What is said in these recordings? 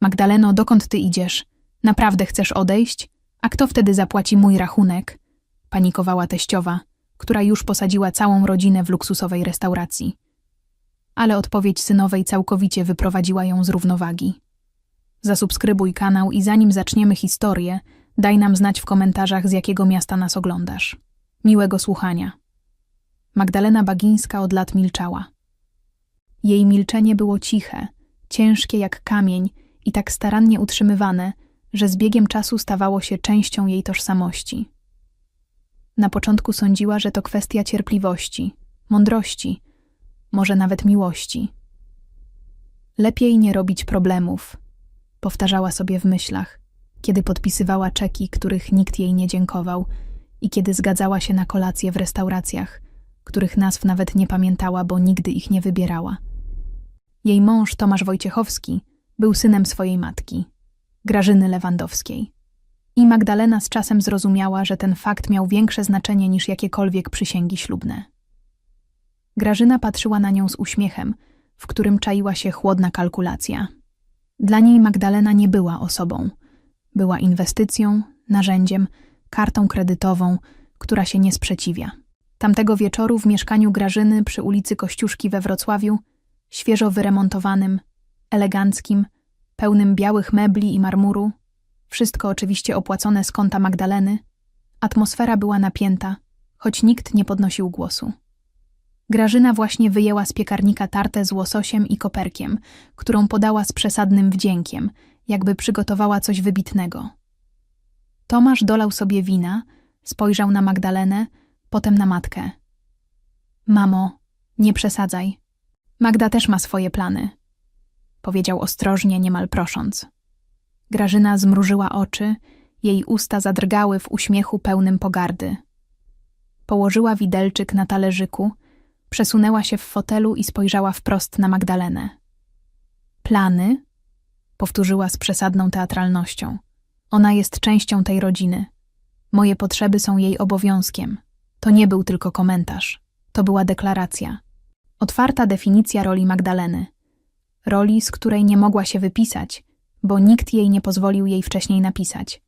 Magdaleno, dokąd ty idziesz? Naprawdę chcesz odejść? A kto wtedy zapłaci mój rachunek? Panikowała teściowa, która już posadziła całą rodzinę w luksusowej restauracji. Ale odpowiedź synowej całkowicie wyprowadziła ją z równowagi. Zasubskrybuj kanał i zanim zaczniemy historię, daj nam znać w komentarzach, z jakiego miasta nas oglądasz. Miłego słuchania. Magdalena Bagińska od lat milczała. Jej milczenie było ciche, ciężkie jak kamień i tak starannie utrzymywane, że z biegiem czasu stawało się częścią jej tożsamości. Na początku sądziła, że to kwestia cierpliwości, mądrości, może nawet miłości. Lepiej nie robić problemów, powtarzała sobie w myślach, kiedy podpisywała czeki, których nikt jej nie dziękował i kiedy zgadzała się na kolacje w restauracjach, których nazw nawet nie pamiętała, bo nigdy ich nie wybierała. Jej mąż Tomasz Wojciechowski był synem swojej matki, Grażyny Lewandowskiej. I Magdalena z czasem zrozumiała, że ten fakt miał większe znaczenie niż jakiekolwiek przysięgi ślubne. Grażyna patrzyła na nią z uśmiechem, w którym czaiła się chłodna kalkulacja. Dla niej Magdalena nie była osobą. Była inwestycją, narzędziem, kartą kredytową, która się nie sprzeciwia. Tamtego wieczoru w mieszkaniu Grażyny przy ulicy Kościuszki we Wrocławiu, świeżo wyremontowanym, eleganckim, pełnym białych mebli i marmuru, wszystko oczywiście opłacone z konta Magdaleny, atmosfera była napięta, choć nikt nie podnosił głosu. Grażyna właśnie wyjęła z piekarnika tartę z łososiem i koperkiem, którą podała z przesadnym wdziękiem, jakby przygotowała coś wybitnego. Tomasz dolał sobie wina, spojrzał na Magdalenę, potem na matkę. Mamo, nie przesadzaj. Magda też ma swoje plany, powiedział ostrożnie, niemal prosząc. Grażyna zmrużyła oczy, jej usta zadrgały w uśmiechu pełnym pogardy. Położyła widelczyk na talerzyku, przesunęła się w fotelu i spojrzała wprost na Magdalenę. Plany? powtórzyła z przesadną teatralnością. Ona jest częścią tej rodziny. Moje potrzeby są jej obowiązkiem. To nie był tylko komentarz, to była deklaracja. Otwarta definicja roli Magdaleny. Roli, z której nie mogła się wypisać, bo nikt jej nie pozwolił jej wcześniej napisać.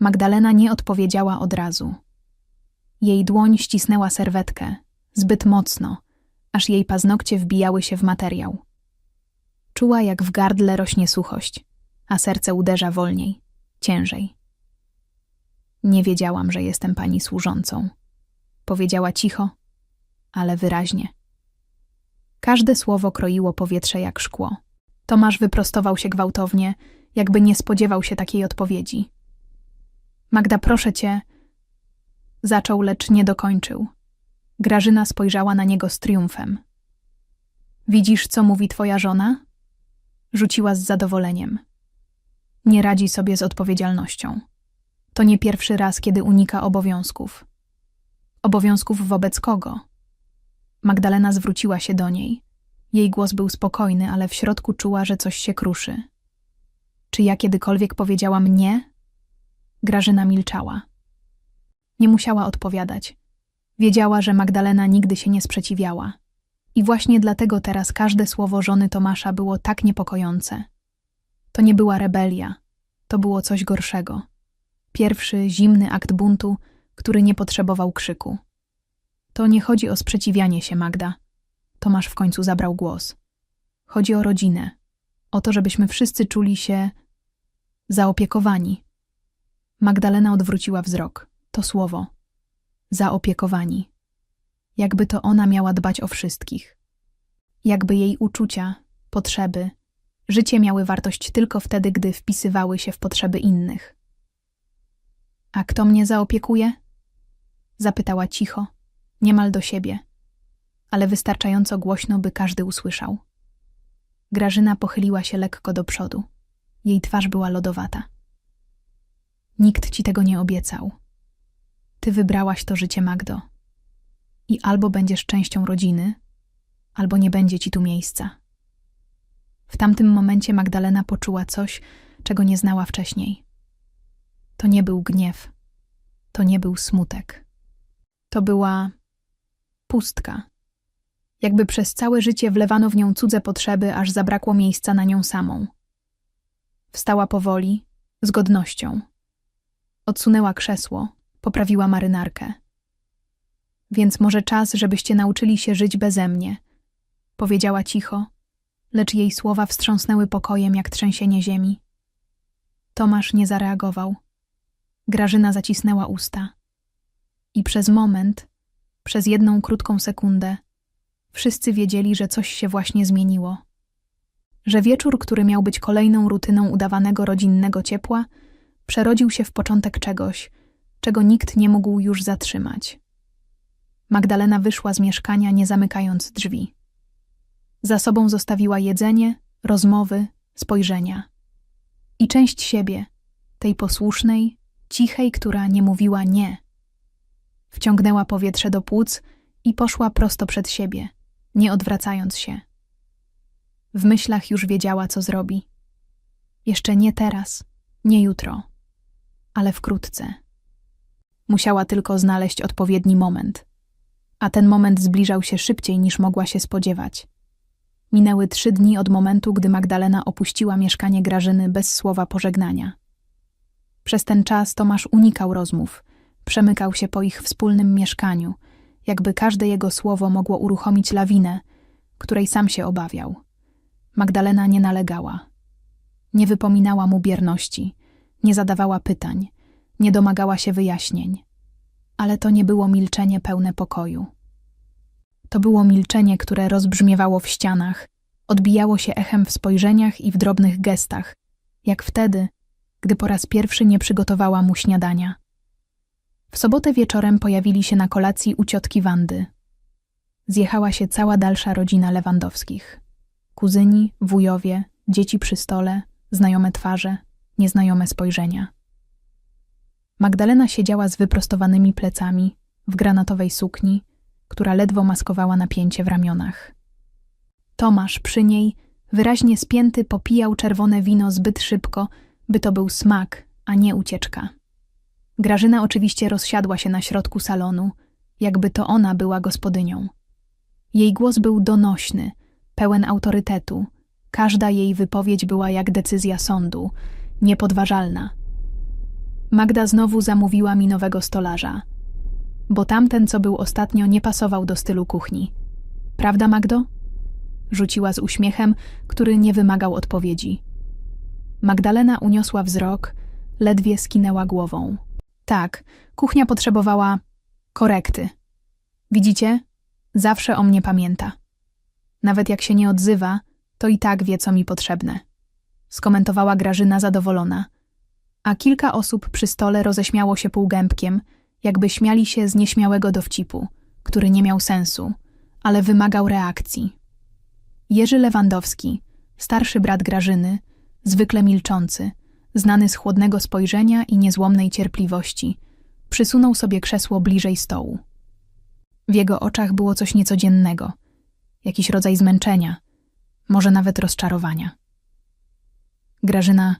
Magdalena nie odpowiedziała od razu. Jej dłoń ścisnęła serwetkę, zbyt mocno, aż jej paznokcie wbijały się w materiał. Czuła, jak w gardle rośnie suchość, a serce uderza wolniej, ciężej. Nie wiedziałam, że jestem pani służącą. Powiedziała cicho, ale wyraźnie. Każde słowo kroiło powietrze jak szkło. Tomasz wyprostował się gwałtownie, jakby nie spodziewał się takiej odpowiedzi. Magda, proszę cię. Zaczął, lecz nie dokończył. Grażyna spojrzała na niego z triumfem. Widzisz, co mówi twoja żona? Rzuciła z zadowoleniem. Nie radzi sobie z odpowiedzialnością. To nie pierwszy raz, kiedy unika obowiązków. Obowiązków wobec kogo? Magdalena zwróciła się do niej. Jej głos był spokojny, ale w środku czuła, że coś się kruszy. Czy ja kiedykolwiek powiedziałam nie? Grażyna milczała. Nie musiała odpowiadać. Wiedziała, że Magdalena nigdy się nie sprzeciwiała. I właśnie dlatego teraz każde słowo żony Tomasza było tak niepokojące. To nie była rebelia, to było coś gorszego. Pierwszy, zimny akt buntu, który nie potrzebował krzyku. To nie chodzi o sprzeciwianie się, Magda. Tomasz w końcu zabrał głos. Chodzi o rodzinę. O to, żebyśmy wszyscy czuli się zaopiekowani. Magdalena odwróciła wzrok. To słowo. Zaopiekowani. Jakby to ona miała dbać o wszystkich. Jakby jej uczucia, potrzeby, życie miały wartość tylko wtedy, gdy wpisywały się w potrzeby innych. A kto mnie zaopiekuje? Zapytała cicho, niemal do siebie, ale wystarczająco głośno, by każdy usłyszał. Grażyna pochyliła się lekko do przodu. Jej twarz była lodowata. Nikt ci tego nie obiecał. Ty wybrałaś to życie, Magdo. I albo będziesz częścią rodziny, albo nie będzie ci tu miejsca. W tamtym momencie Magdalena poczuła coś, czego nie znała wcześniej. To nie był gniew, to nie był smutek. To była pustka. Jakby przez całe życie wlewano w nią cudze potrzeby, aż zabrakło miejsca na nią samą. Wstała powoli, z godnością. Odsunęła krzesło, poprawiła marynarkę. Więc może czas, żebyście nauczyli się żyć beze mnie, powiedziała cicho, lecz jej słowa wstrząsnęły pokojem jak trzęsienie ziemi. Tomasz nie zareagował. Grażyna zacisnęła usta. I przez moment, przez jedną krótką sekundę, wszyscy wiedzieli, że coś się właśnie zmieniło. Że wieczór, który miał być kolejną rutyną udawanego rodzinnego ciepła, przerodził się w początek czegoś, czego nikt nie mógł już zatrzymać. Magdalena wyszła z mieszkania, nie zamykając drzwi. Za sobą zostawiła jedzenie, rozmowy, spojrzenia. I część siebie, tej posłusznej, cichej, która nie mówiła nie. Wciągnęła powietrze do płuc i poszła prosto przed siebie, nie odwracając się. W myślach już wiedziała, co zrobi. Jeszcze nie teraz, nie jutro, ale wkrótce. Musiała tylko znaleźć odpowiedni moment, a ten moment zbliżał się szybciej niż mogła się spodziewać. Minęły trzy dni od momentu, gdy Magdalena opuściła mieszkanie Grażyny bez słowa pożegnania. Przez ten czas Tomasz unikał rozmów, przemykał się po ich wspólnym mieszkaniu, jakby każde jego słowo mogło uruchomić lawinę, której sam się obawiał. Magdalena nie nalegała. Nie wypominała mu bierności, nie zadawała pytań, nie domagała się wyjaśnień. Ale to nie było milczenie pełne pokoju. To było milczenie, które rozbrzmiewało w ścianach, odbijało się echem w spojrzeniach i w drobnych gestach, jak wtedy, gdy po raz pierwszy nie przygotowała mu śniadania. W sobotę wieczorem pojawili się na kolacji u ciotki Wandy. Zjechała się cała dalsza rodzina Lewandowskich. Kuzyni, wujowie, dzieci przy stole, znajome twarze, nieznajome spojrzenia. Magdalena siedziała z wyprostowanymi plecami, w granatowej sukni, która ledwo maskowała napięcie w ramionach. Tomasz przy niej, wyraźnie spięty, popijał czerwone wino zbyt szybko, by to był smak, a nie ucieczka. Grażyna oczywiście rozsiadła się na środku salonu, jakby to ona była gospodynią. Jej głos był donośny, pełen autorytetu. Każda jej wypowiedź była jak decyzja sądu, niepodważalna. Magda znowu zamówiła mi nowego stolarza, bo tamten, co był ostatnio, nie pasował do stylu kuchni. Prawda, Magdo? Rzuciła z uśmiechem, który nie wymagał odpowiedzi. Magdalena uniosła wzrok, ledwie skinęła głową. Tak, kuchnia potrzebowała korekty. Widzicie? Zawsze o mnie pamięta. Nawet jak się nie odzywa, to i tak wie, co mi potrzebne. Skomentowała Grażyna zadowolona. A kilka osób przy stole roześmiało się półgębkiem, jakby śmiali się z nieśmiałego dowcipu, który nie miał sensu, ale wymagał reakcji. Jerzy Lewandowski, starszy brat Grażyny, zwykle milczący, znany z chłodnego spojrzenia i niezłomnej cierpliwości, przysunął sobie krzesło bliżej stołu. W jego oczach było coś niecodziennego, jakiś rodzaj zmęczenia, może nawet rozczarowania. Grażyna,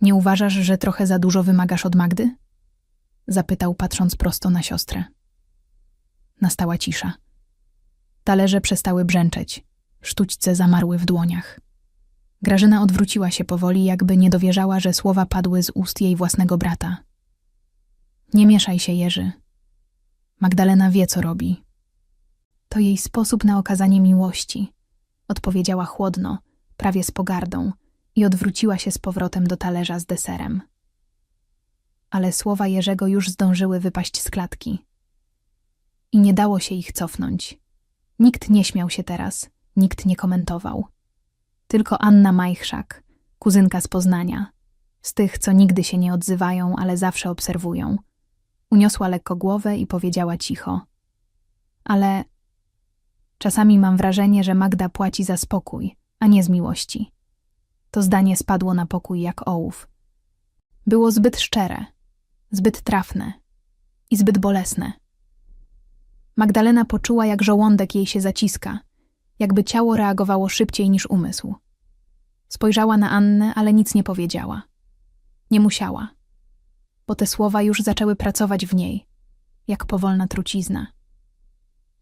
nie uważasz, że trochę za dużo wymagasz od Magdy? Zapytał, patrząc prosto na siostrę. Nastała cisza. Talerze przestały brzęczeć, sztućce zamarły w dłoniach. Grażyna odwróciła się powoli, jakby nie dowierzała, że słowa padły z ust jej własnego brata. Nie mieszaj się, Jerzy. Magdalena wie, co robi. To jej sposób na okazanie miłości, odpowiedziała chłodno, prawie z pogardą, i odwróciła się z powrotem do talerza z deserem. Ale słowa Jerzego już zdążyły wypaść z klatki. I nie dało się ich cofnąć. Nikt nie śmiał się teraz, nikt nie komentował. Tylko Anna Majchrzak, kuzynka z Poznania, z tych, co nigdy się nie odzywają, ale zawsze obserwują. Uniosła lekko głowę i powiedziała cicho. Ale czasami mam wrażenie, że Magda płaci za spokój, a nie z miłości. To zdanie spadło na pokój jak ołów. Było zbyt szczere, zbyt trafne i zbyt bolesne. Magdalena poczuła, jak żołądek jej się zaciska, jakby ciało reagowało szybciej niż umysł. Spojrzała na Annę, ale nic nie powiedziała. Nie musiała, bo te słowa już zaczęły pracować w niej, jak powolna trucizna.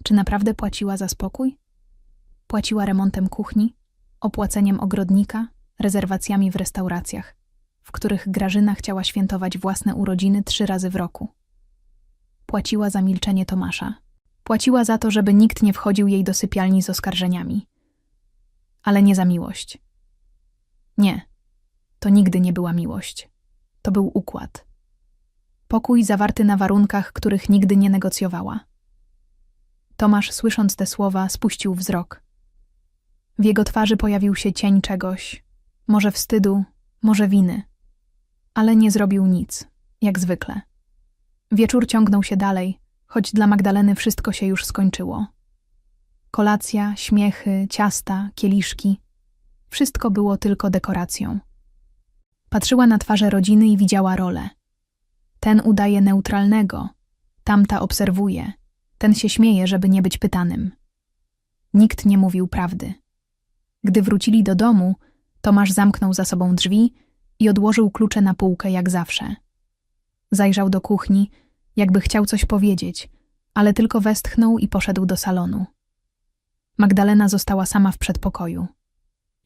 Czy naprawdę płaciła za spokój? Płaciła remontem kuchni, opłaceniem ogrodnika, rezerwacjami w restauracjach, w których Grażyna chciała świętować własne urodziny trzy razy w roku. Płaciła za milczenie Tomasza. Płaciła za to, żeby nikt nie wchodził jej do sypialni z oskarżeniami. Ale nie za miłość. Nie, to nigdy nie była miłość. To był układ. Pokój zawarty na warunkach, których nigdy nie negocjowała. Tomasz, słysząc te słowa, spuścił wzrok. W jego twarzy pojawił się cień czegoś, może wstydu, może winy. Ale nie zrobił nic, jak zwykle. Wieczór ciągnął się dalej, choć dla Magdaleny wszystko się już skończyło. Kolacja, śmiechy, ciasta, kieliszki wszystko było tylko dekoracją. Patrzyła na twarze rodziny i widziała rolę. Ten udaje neutralnego, tamta obserwuje, ten się śmieje, żeby nie być pytanym. Nikt nie mówił prawdy. Gdy wrócili do domu, Tomasz zamknął za sobą drzwi i odłożył klucze na półkę jak zawsze. Zajrzał do kuchni, jakby chciał coś powiedzieć, ale tylko westchnął i poszedł do salonu. Magdalena została sama w przedpokoju.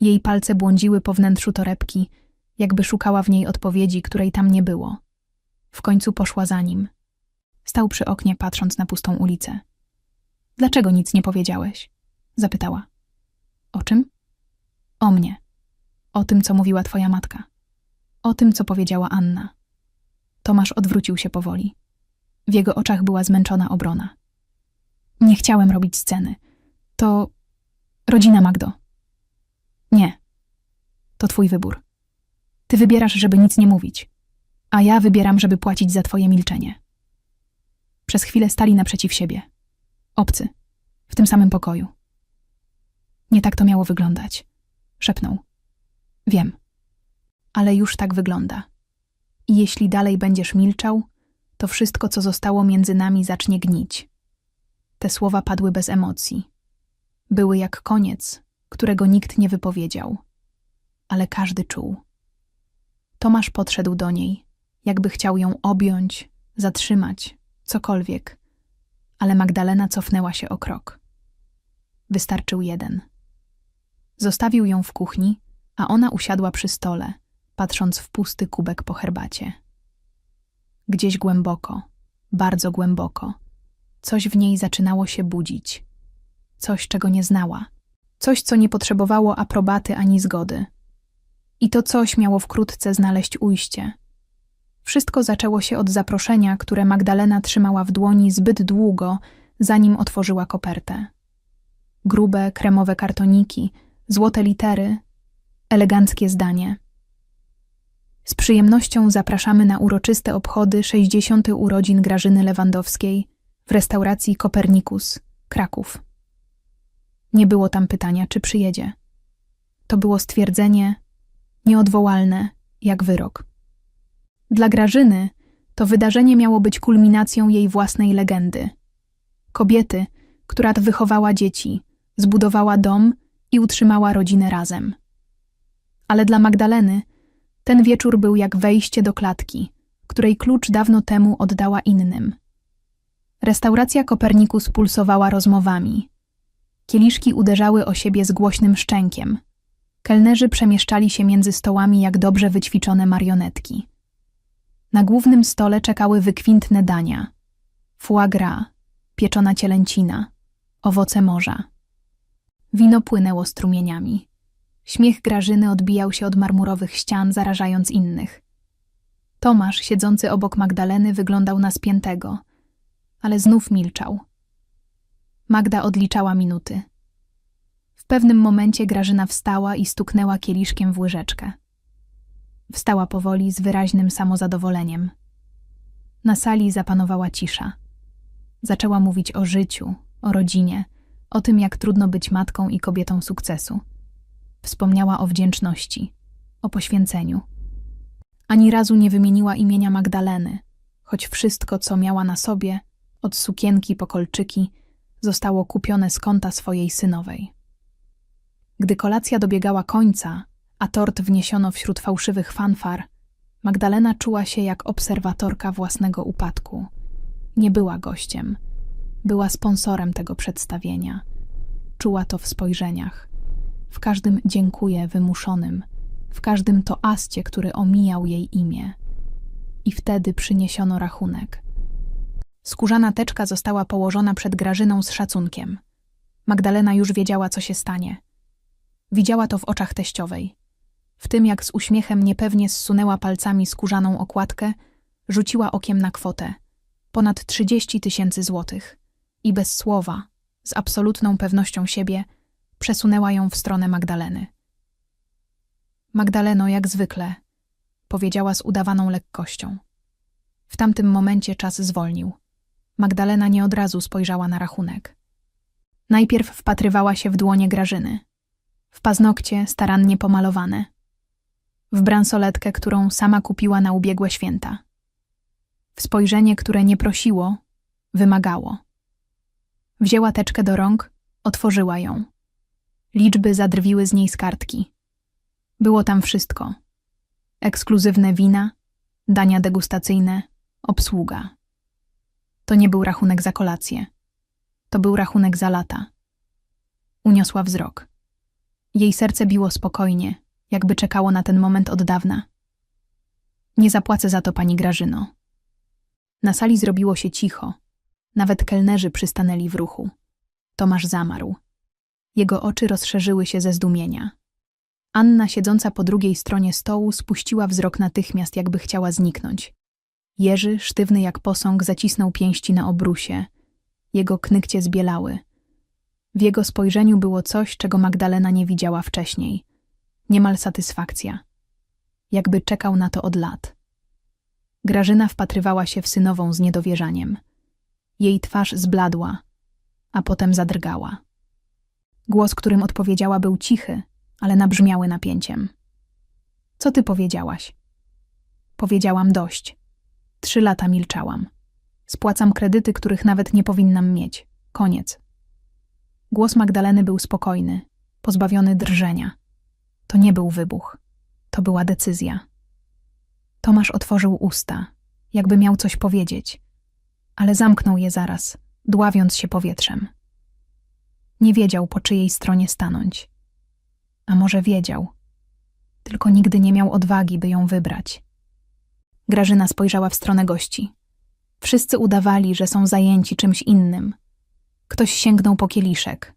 Jej palce błądziły po wnętrzu torebki, jakby szukała w niej odpowiedzi, której tam nie było. W końcu poszła za nim. Stał przy oknie, patrząc na pustą ulicę. Dlaczego nic nie powiedziałeś? zapytała. O czym? O mnie. O tym, co mówiła twoja matka. O tym, co powiedziała Anna. Tomasz odwrócił się powoli. W jego oczach była zmęczona obrona. Nie chciałem robić sceny. To rodzina Magdo. Nie. To twój wybór. Ty wybierasz, żeby nic nie mówić, a ja wybieram, żeby płacić za twoje milczenie. Przez chwilę stali naprzeciw siebie. Obcy. W tym samym pokoju. Nie tak to miało wyglądać. Szepnął. Wiem. Ale już tak wygląda. I jeśli dalej będziesz milczał, to wszystko, co zostało między nami, zacznie gnić. Te słowa padły bez emocji. Były jak koniec, którego nikt nie wypowiedział, ale każdy czuł. Tomasz podszedł do niej, jakby chciał ją objąć, zatrzymać, cokolwiek, ale Magdalena cofnęła się o krok. Wystarczył jeden. Zostawił ją w kuchni, a ona usiadła przy stole, patrząc w pusty kubek po herbacie. Gdzieś głęboko, bardzo głęboko, coś w niej zaczynało się budzić. Coś, czego nie znała. Coś, co nie potrzebowało aprobaty ani zgody. I to coś miało wkrótce znaleźć ujście. Wszystko zaczęło się od zaproszenia, które Magdalena trzymała w dłoni zbyt długo, zanim otworzyła kopertę. Grube, kremowe kartoniki, złote litery, eleganckie zdanie. Z przyjemnością zapraszamy na uroczyste obchody 60. urodzin Grażyny Lewandowskiej w restauracji Kopernikus, Kraków. Nie było tam pytania, czy przyjedzie. To było stwierdzenie nieodwołalne, jak wyrok. Dla Grażyny to wydarzenie miało być kulminacją jej własnej legendy. Kobiety, która wychowała dzieci, zbudowała dom i utrzymała rodzinę razem. Ale dla Magdaleny ten wieczór był jak wejście do klatki, której klucz dawno temu oddała innym. Restauracja Kopernikus pulsowała rozmowami. Kieliszki uderzały o siebie z głośnym szczękiem. Kelnerzy przemieszczali się między stołami jak dobrze wyćwiczone marionetki. Na głównym stole czekały wykwintne dania. Foie gras, pieczona cielęcina, owoce morza. Wino płynęło strumieniami. Śmiech Grażyny odbijał się od marmurowych ścian, zarażając innych. Tomasz, siedzący obok Magdaleny, wyglądał na spiętego, ale znów milczał. Magda odliczała minuty. W pewnym momencie Grażyna wstała i stuknęła kieliszkiem w łyżeczkę. Wstała powoli z wyraźnym samozadowoleniem. Na sali zapanowała cisza. Zaczęła mówić o życiu, o rodzinie, o tym, jak trudno być matką i kobietą sukcesu. Wspomniała o wdzięczności, o poświęceniu. Ani razu nie wymieniła imienia Magdaleny, choć wszystko, co miała na sobie, od sukienki po kolczyki, zostało kupione z konta swojej synowej. Gdy kolacja dobiegała końca, a tort wniesiono wśród fałszywych fanfar, Magdalena czuła się jak obserwatorka własnego upadku. Nie była gościem, była sponsorem tego przedstawienia. Czuła to w spojrzeniach, w każdym dziękuję wymuszonym, w każdym toaście, który omijał jej imię. I wtedy przyniesiono rachunek. Skórzana teczka została położona przed Grażyną z szacunkiem. Magdalena już wiedziała, co się stanie. Widziała to w oczach teściowej. W tym, jak z uśmiechem niepewnie zsunęła palcami skórzaną okładkę, rzuciła okiem na kwotę ponad 30 tysięcy złotych i bez słowa, z absolutną pewnością siebie, przesunęła ją w stronę Magdaleny. Magdaleno, jak zwykle, powiedziała z udawaną lekkością. W tamtym momencie czas zwolnił. Magdalena nie od razu spojrzała na rachunek. Najpierw wpatrywała się w dłonie Grażyny. W paznokcie starannie pomalowane. W bransoletkę, którą sama kupiła na ubiegłe święta. W spojrzenie, które nie prosiło, wymagało. Wzięła teczkę do rąk, otworzyła ją. Liczby zadrwiły z niej z kartki. Było tam wszystko. Ekskluzywne wina, dania degustacyjne, obsługa. To nie był rachunek za kolację. To był rachunek za lata. Uniosła wzrok. Jej serce biło spokojnie, jakby czekało na ten moment od dawna. Nie zapłacę za to, pani Grażyno. Na sali zrobiło się cicho. Nawet kelnerzy przystanęli w ruchu. Tomasz zamarł. Jego oczy rozszerzyły się ze zdumienia. Anna, siedząca po drugiej stronie stołu, spuściła wzrok natychmiast, jakby chciała zniknąć. Jerzy, sztywny jak posąg, zacisnął pięści na obrusie. Jego knykcie zbielały. W jego spojrzeniu było coś, czego Magdalena nie widziała wcześniej. Niemal satysfakcja. Jakby czekał na to od lat. Grażyna wpatrywała się w synową z niedowierzaniem. Jej twarz zbladła, a potem zadrgała. Głos, którym odpowiedziała, był cichy, ale nabrzmiały napięciem. Co ty powiedziałaś? Powiedziałam dość. Trzy lata milczałam. Spłacam kredyty, których nawet nie powinnam mieć. Koniec. Głos Magdaleny był spokojny, pozbawiony drżenia. To nie był wybuch. To była decyzja. Tomasz otworzył usta, jakby miał coś powiedzieć, ale zamknął je zaraz, dławiąc się powietrzem. Nie wiedział, po czyjej stronie stanąć. A może wiedział, tylko nigdy nie miał odwagi, by ją wybrać. Grażyna spojrzała w stronę gości. Wszyscy udawali, że są zajęci czymś innym. Ktoś sięgnął po kieliszek.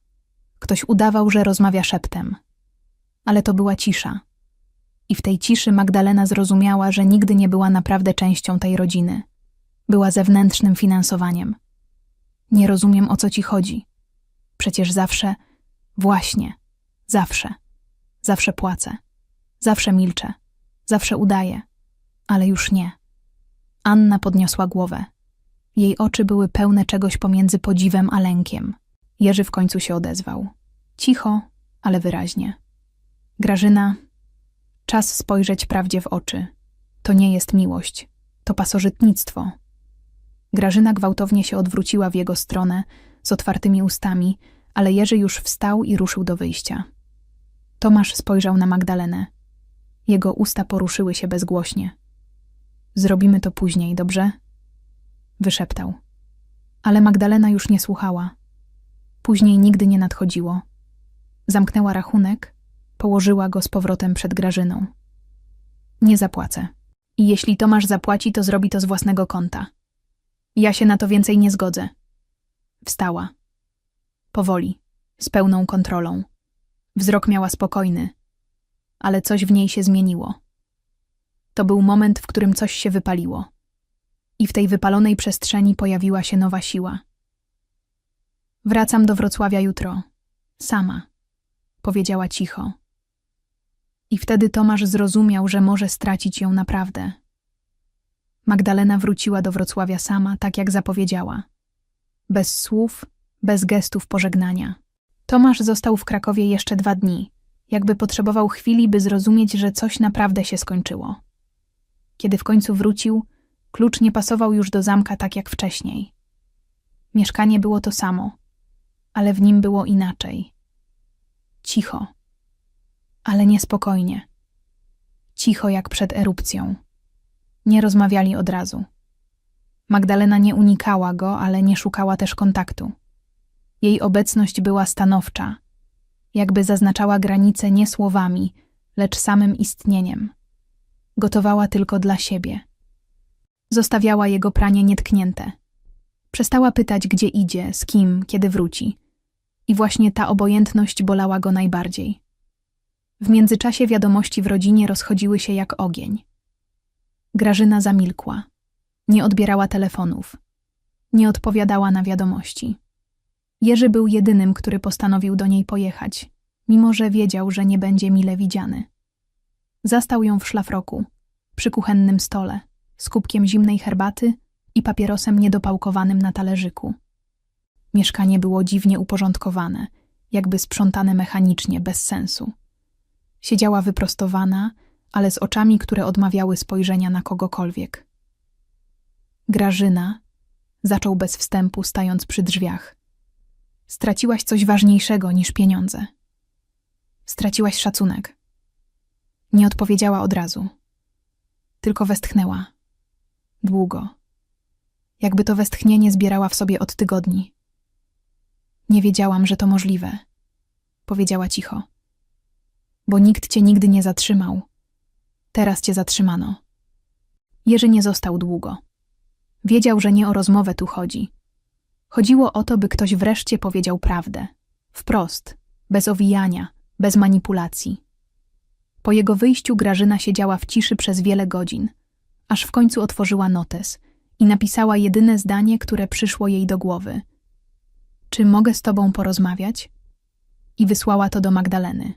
Ktoś udawał, że rozmawia szeptem. Ale to była cisza. I w tej ciszy Magdalena zrozumiała, że nigdy nie była naprawdę częścią tej rodziny. Była zewnętrznym finansowaniem. Nie rozumiem, o co ci chodzi. Przecież zawsze, właśnie, zawsze, zawsze płacę, zawsze milczę, zawsze udaję, ale już nie. Anna podniosła głowę. Jej oczy były pełne czegoś pomiędzy podziwem a lękiem. Jerzy w końcu się odezwał. Cicho, ale wyraźnie. Grażyna, czas spojrzeć prawdzie w oczy. To nie jest miłość, to pasożytnictwo. Grażyna gwałtownie się odwróciła w jego stronę, z otwartymi ustami, ale Jerzy już wstał i ruszył do wyjścia. Tomasz spojrzał na Magdalenę. Jego usta poruszyły się bezgłośnie. Zrobimy to później, dobrze? Wyszeptał. Ale Magdalena już nie słuchała. Później nigdy nie nadchodziło. Zamknęła rachunek, położyła go z powrotem przed Grażyną. Nie zapłacę. I jeśli Tomasz zapłaci, to zrobi to z własnego konta. Ja się na to więcej nie zgodzę. Wstała. Powoli, z pełną kontrolą. Wzrok miała spokojny, ale coś w niej się zmieniło. To był moment, w którym coś się wypaliło. I w tej wypalonej przestrzeni pojawiła się nowa siła. Wracam do Wrocławia jutro. Sama. Powiedziała cicho. I wtedy Tomasz zrozumiał, że może stracić ją naprawdę. Magdalena wróciła do Wrocławia sama, tak jak zapowiedziała. Bez słów, bez gestów pożegnania. Tomasz został w Krakowie jeszcze dwa dni, jakby potrzebował chwili, by zrozumieć, że coś naprawdę się skończyło. Kiedy w końcu wrócił, klucz nie pasował już do zamka tak jak wcześniej. Mieszkanie było to samo, ale w nim było inaczej. Cicho, ale niespokojnie. Cicho jak przed erupcją. Nie rozmawiali od razu. Magdalena nie unikała go, ale nie szukała też kontaktu. Jej obecność była stanowcza, jakby zaznaczała granice nie słowami, lecz samym istnieniem. Gotowała tylko dla siebie. Zostawiała jego pranie nietknięte. Przestała pytać, gdzie idzie, z kim, kiedy wróci. I właśnie ta obojętność bolała go najbardziej. W międzyczasie wiadomości w rodzinie rozchodziły się jak ogień. Grażyna zamilkła. Nie odbierała telefonów. Nie odpowiadała na wiadomości. Jerzy był jedynym, który postanowił do niej pojechać, mimo że wiedział, że nie będzie mile widziany. Zastał ją w szlafroku, przy kuchennym stole, z kubkiem zimnej herbaty i papierosem niedopałkowanym na talerzyku. Mieszkanie było dziwnie uporządkowane, jakby sprzątane mechanicznie, bez sensu. Siedziała wyprostowana, ale z oczami, które odmawiały spojrzenia na kogokolwiek. Grażyna zaczął bez wstępu, stając przy drzwiach. Straciłaś coś ważniejszego niż pieniądze. Straciłaś szacunek. Nie odpowiedziała od razu. Tylko westchnęła. Długo. Jakby to westchnienie zbierała w sobie od tygodni. Nie wiedziałam, że to możliwe. Powiedziała cicho. Bo nikt cię nigdy nie zatrzymał. Teraz cię zatrzymano. Jerzy nie został długo. Wiedział, że nie o rozmowę tu chodzi. Chodziło o to, by ktoś wreszcie powiedział prawdę. Wprost, bez owijania, bez manipulacji. Po jego wyjściu Grażyna siedziała w ciszy przez wiele godzin, aż w końcu otworzyła notes i napisała jedyne zdanie, które przyszło jej do głowy. Czy mogę z tobą porozmawiać? I wysłała to do Magdaleny.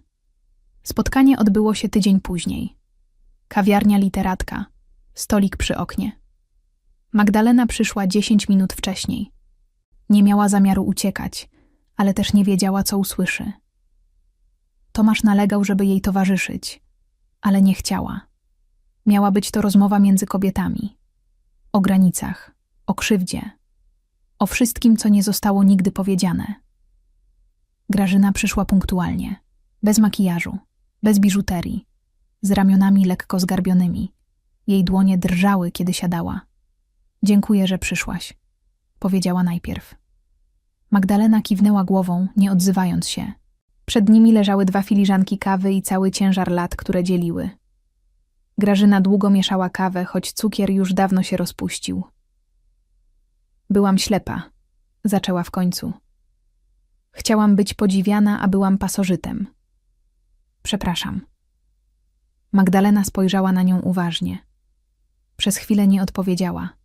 Spotkanie odbyło się tydzień później. Kawiarnia literatka, stolik przy oknie. Magdalena przyszła dziesięć minut wcześniej. Nie miała zamiaru uciekać, ale też nie wiedziała, co usłyszy. Tomasz nalegał, żeby jej towarzyszyć, ale nie chciała. Miała być to rozmowa między kobietami. O granicach, o krzywdzie, o wszystkim, co nie zostało nigdy powiedziane. Grażyna przyszła punktualnie, bez makijażu, bez biżuterii, z ramionami lekko zgarbionymi. Jej dłonie drżały, kiedy siadała. Dziękuję, że przyszłaś, powiedziała najpierw. Magdalena kiwnęła głową, nie odzywając się. Przed nimi leżały dwa filiżanki kawy i cały ciężar lat, które dzieliły. Grażyna długo mieszała kawę, choć cukier już dawno się rozpuścił. Byłam ślepa, zaczęła w końcu. Chciałam być podziwiana, a byłam pasożytem. Przepraszam. Magdalena spojrzała na nią uważnie. Przez chwilę nie odpowiedziała.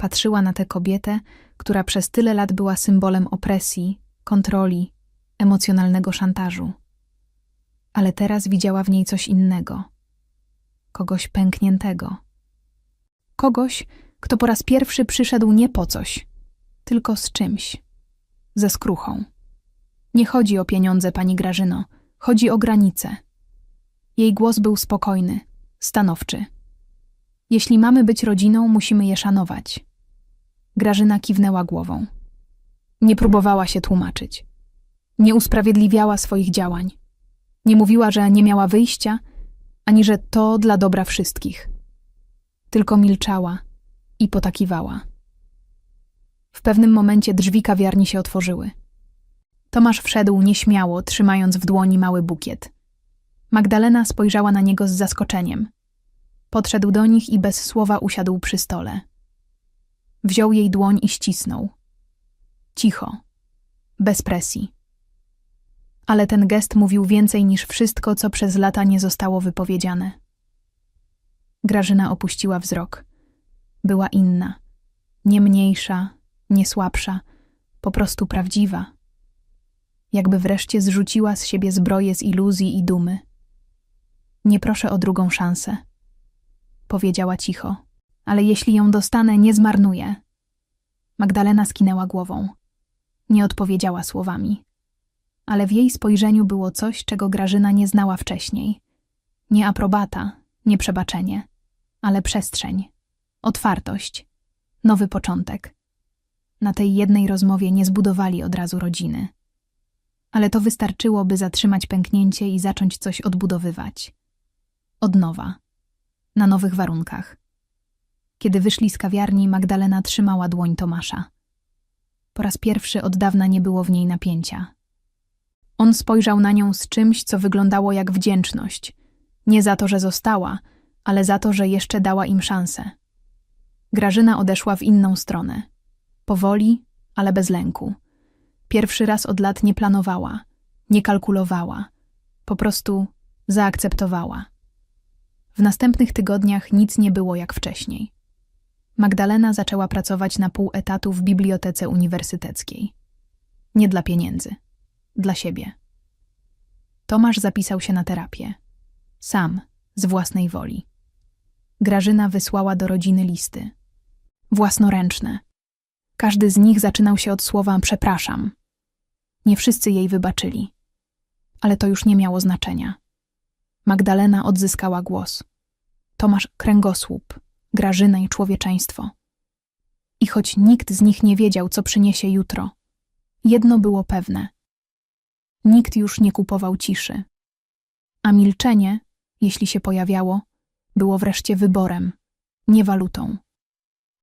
Patrzyła na tę kobietę, która przez tyle lat była symbolem opresji, kontroli, emocjonalnego szantażu. Ale teraz widziała w niej coś innego kogoś pękniętego. Kogoś, kto po raz pierwszy przyszedł nie po coś, tylko z czymś ze skruchą. Nie chodzi o pieniądze, pani Grażyno, chodzi o granice. Jej głos był spokojny, stanowczy. Jeśli mamy być rodziną, musimy je szanować. Grażyna kiwnęła głową. Nie próbowała się tłumaczyć. Nie usprawiedliwiała swoich działań. Nie mówiła, że nie miała wyjścia, ani że to dla dobra wszystkich. Tylko milczała i potakiwała. W pewnym momencie drzwi kawiarni się otworzyły. Tomasz wszedł nieśmiało, trzymając w dłoni mały bukiet. Magdalena spojrzała na niego z zaskoczeniem. Podszedł do nich i bez słowa usiadł przy stole. Wziął jej dłoń i ścisnął. Cicho, bez presji. Ale ten gest mówił więcej niż wszystko, co przez lata nie zostało wypowiedziane. Grażyna opuściła wzrok. Była inna, nie mniejsza, nie słabsza, po prostu prawdziwa. Jakby wreszcie zrzuciła z siebie zbroję z iluzji i dumy. Nie proszę o drugą szansę, powiedziała cicho ale jeśli ją dostanę, nie zmarnuję. Magdalena skinęła głową. Nie odpowiedziała słowami. Ale w jej spojrzeniu było coś, czego Grażyna nie znała wcześniej. Nie aprobata, nie przebaczenie, ale przestrzeń, otwartość, nowy początek. Na tej jednej rozmowie nie zbudowali od razu rodziny. Ale to wystarczyło, by zatrzymać pęknięcie i zacząć coś odbudowywać. Od nowa, na nowych warunkach. Kiedy wyszli z kawiarni, Magdalena trzymała dłoń Tomasza. Po raz pierwszy od dawna nie było w niej napięcia. On spojrzał na nią z czymś, co wyglądało jak wdzięczność. Nie za to, że została, ale za to, że jeszcze dała im szansę. Grażyna odeszła w inną stronę. Powoli, ale bez lęku. Pierwszy raz od lat nie planowała, nie kalkulowała, po prostu zaakceptowała. W następnych tygodniach nic nie było jak wcześniej. Magdalena zaczęła pracować na pół etatu w bibliotece uniwersyteckiej. Nie dla pieniędzy, dla siebie. Tomasz zapisał się na terapię. Sam, z własnej woli. Grażyna wysłała do rodziny listy. Własnoręczne. Każdy z nich zaczynał się od słowa przepraszam. Nie wszyscy jej wybaczyli. Ale to już nie miało znaczenia. Magdalena odzyskała głos. Tomasz kręgosłup, Grażyna i człowieczeństwo. I choć nikt z nich nie wiedział, co przyniesie jutro, jedno było pewne. Nikt już nie kupował ciszy. A milczenie, jeśli się pojawiało, było wreszcie wyborem, nie walutą.